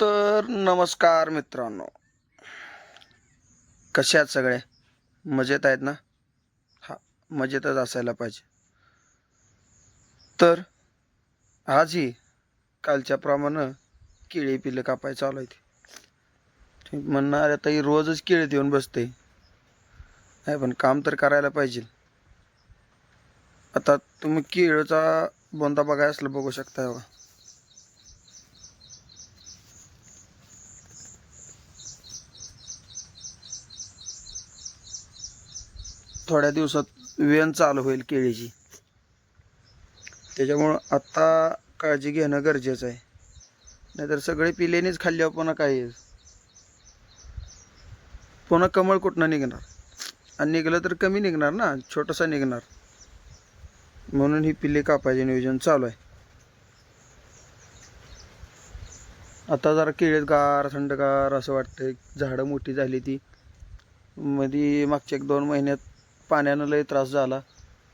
तर नमस्कार मित्रांनो. कसे आहेत सगळे? मजेत आहेत ना? हा मजेतच असायला पाहिजे. तर आजही कालच्याप्रमाणे केळी पिलं कापाय चालू आहे ते. म्हणणार आता ही रोजच केळी देऊन बसते. नाही पण काम तर करायला पाहिजे. आता तुम्ही केळीचा बोंदा बघाय असलं बघू शकता बघा. थोड्या दिवसात वेन चालू होईल केळीची. त्याच्यामुळं आत्ता काळजी घेणं गरजेचं आहे. नाहीतर सगळे पिलेनेच खाल्ल्यावर पुन्हा काय येईल? पुन्हा कमळ कुठनं निघणार? आणि निघलं तर कमी निघणार ना? छोटंसं निघणार. म्हणून ही पिल्ले कापायचे नियोजन चालू आहे. आता जरा केळीत गार थंडगार असं वाटतं झाडं मोठी झाली ती. मध्ये मागच्या एक दोन महिन्यात पाण्यानं लय त्रास झाला.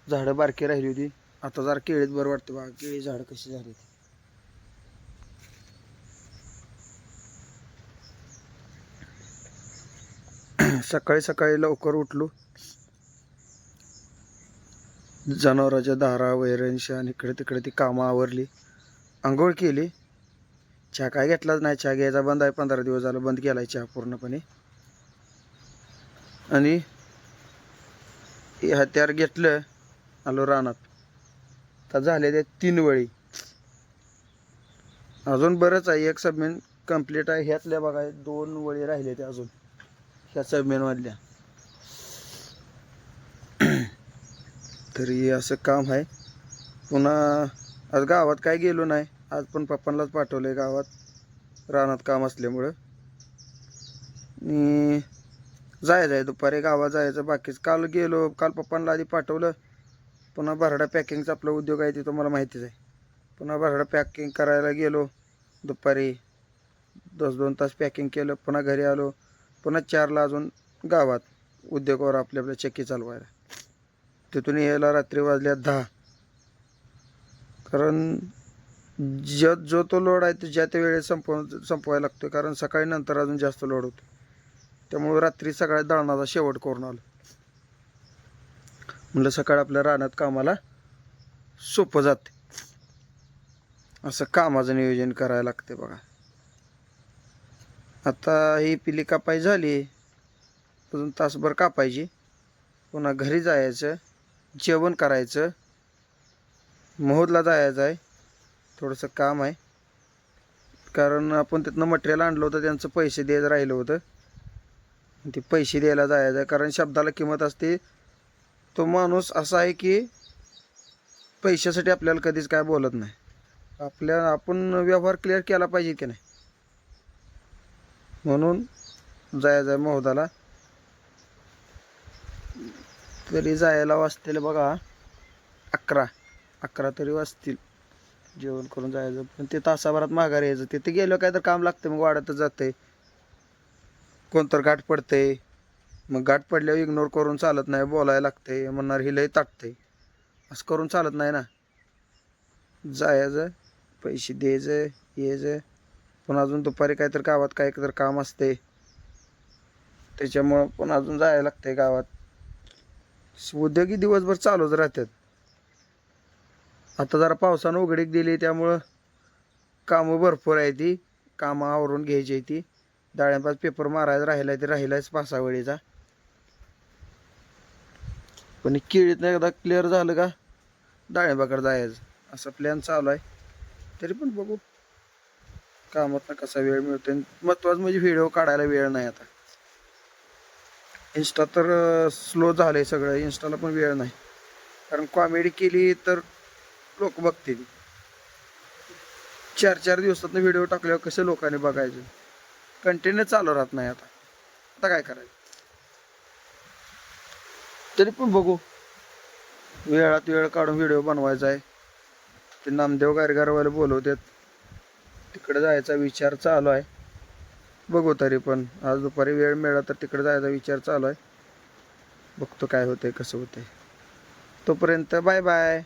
झाडं बारकी राहिली होती. आता जरा केळीत बरं वाटतं बा केळी झाडं कशी झाली सकाळी सकाळी लवकर उठलो. जनावरांच्या दारा वैरण आणि इकडे तिकडे ती कामं आवरली. आंघोळ केली. चहा काय घेतलाच नाही. चहा घ्यायचा बंद आहे. पंधरा दिवस झालं बंद केला आहे चहा पूर्णपणे. आणि हे हत्यार घेतलं आलो रानात. तर झाले ते तीन वळी. अजून बरंच आहे एक सबमेन कंप्लीट आहे. ह्यातल्या बघा दोन वळी राहिले ते अजून. ह्या सबमेनमधल्या तरी असं काम आहे. पुन्हा आज गावात काय गेलो नाही. आज पण पप्पांनाच पाठवलं आहे गावात. रानात काम असल्यामुळं. आणि जायचं आहे दुपारी गावात जायचं बाकीच काल गेलो काल पप्पांना आधी पाठवलं. पुन्हा भरडा पॅकिंगचा आपला उद्योग आहे ते तुम्हाला माहितीच आहे. पुन्हा भरडा पॅकिंग करायला गेलो. दुपारी दस दोन तास पॅकिंग केलं पुन्हा घरी आलो. पुन्हा चारला अजून गावात उद्योगावर आपल्या आपल्या चक्की चालवायला. तिथून यायला रात्री वाजल्या दहा. कारण ज जो तो लोड आहे तो ज्या त्या वेळेस संपव संपवायला लागतो कारण सकाळी नंतर अजून जास्त लोड होतो त्यामुळे रात्री सकाळी दळणाचा शेवट करून आलो. म्हणलं सकाळी आपल्या रानात कामाला सोपं जाते. असं कामाचं नियोजन करायला लागते बघा. आता ही पिली कापाई झाली. अजून तासभर कापायची. पुन्हा घरी जायचं जेवण करायचं. मोहदला जायचं आहे. थोडंसं काम आहे. कारण आपण तिथनं मटेरियल आणलं होतं त्यांचं पैसे द्यायचं राहिलं होतं. ते पैसे द्यायला जायचं आहे कारण शब्दाला किंमत असते. तो माणूस असा आहे की पैशासाठी आपल्याला कधीच काय बोलत नाही. आपल्या आपण व्यवहार क्लिअर केला पाहिजे की नाही? म्हणून जायचं आहे महोदाला. तरी जायला वाचतील बघा. अकरा अकरा तरी वाचतील. जेवण करून जायचं. पण ते तासाभरात माघारी यायचं. तिथे गेलो काय तर काम लागतं मग वाढतच जाते कोणतर गाठ पडते. मग गाठ पडल्यावर इग्नोर करून चालत नाही बोलायला लागते. म्हणणार ही लय ताटते. असं करून चालत नाही ना. जायचं पैसे द्यायचं यायचं. पण अजून दुपारी काहीतरी गावात काय तर काम असते. त्याच्यामुळं पण अजून जायला लागते गावात. उद्योगी दिवसभर चालूच राहतात. आता जरा पावसानं उघडीक दिली त्यामुळं कामं भरपूर आहे ती. कामं आवरून घ्यायची आहे ती. डाळिंबाच पेपर मारायचा राहिला ते राहिलाच पासा वेळेचा पण केळीत केळीतनं एकदा क्लिअर झालं का डाळिंबाकडे जायचं. असं प्लॅन चालू आहे. तरी पण बघू कामात कसा वेळ मिळतो महत्वाचं म्हणजे व्हिडिओ काढायला वेळ नाही आता. इन्स्टा तर स्लो झालंय सगळं. इन्स्टाला पण वेळ नाही. कारण कॉमेडी केली तर लोक बघतील. चार चार दिवसातनं व्हिडिओ टाकल्यावर कसे लोकांनी बघायचे? कंटिन्यू चालू राहत नाही आता. आता काय करायचं? तरी पण बघू. वेळात वेळ काढून व्हिडिओ बनवायचा आहे. ते नामदेव गारगारवाले बोलवतात तिकडे जायचा विचार चालू आहे. बघू तरी पण. आज दुपारी वेळ मिळाला तर तिकडे जायचा विचार चालू आहे. बघतो काय होतंय कसं होतंय. तोपर्यंत बाय बाय.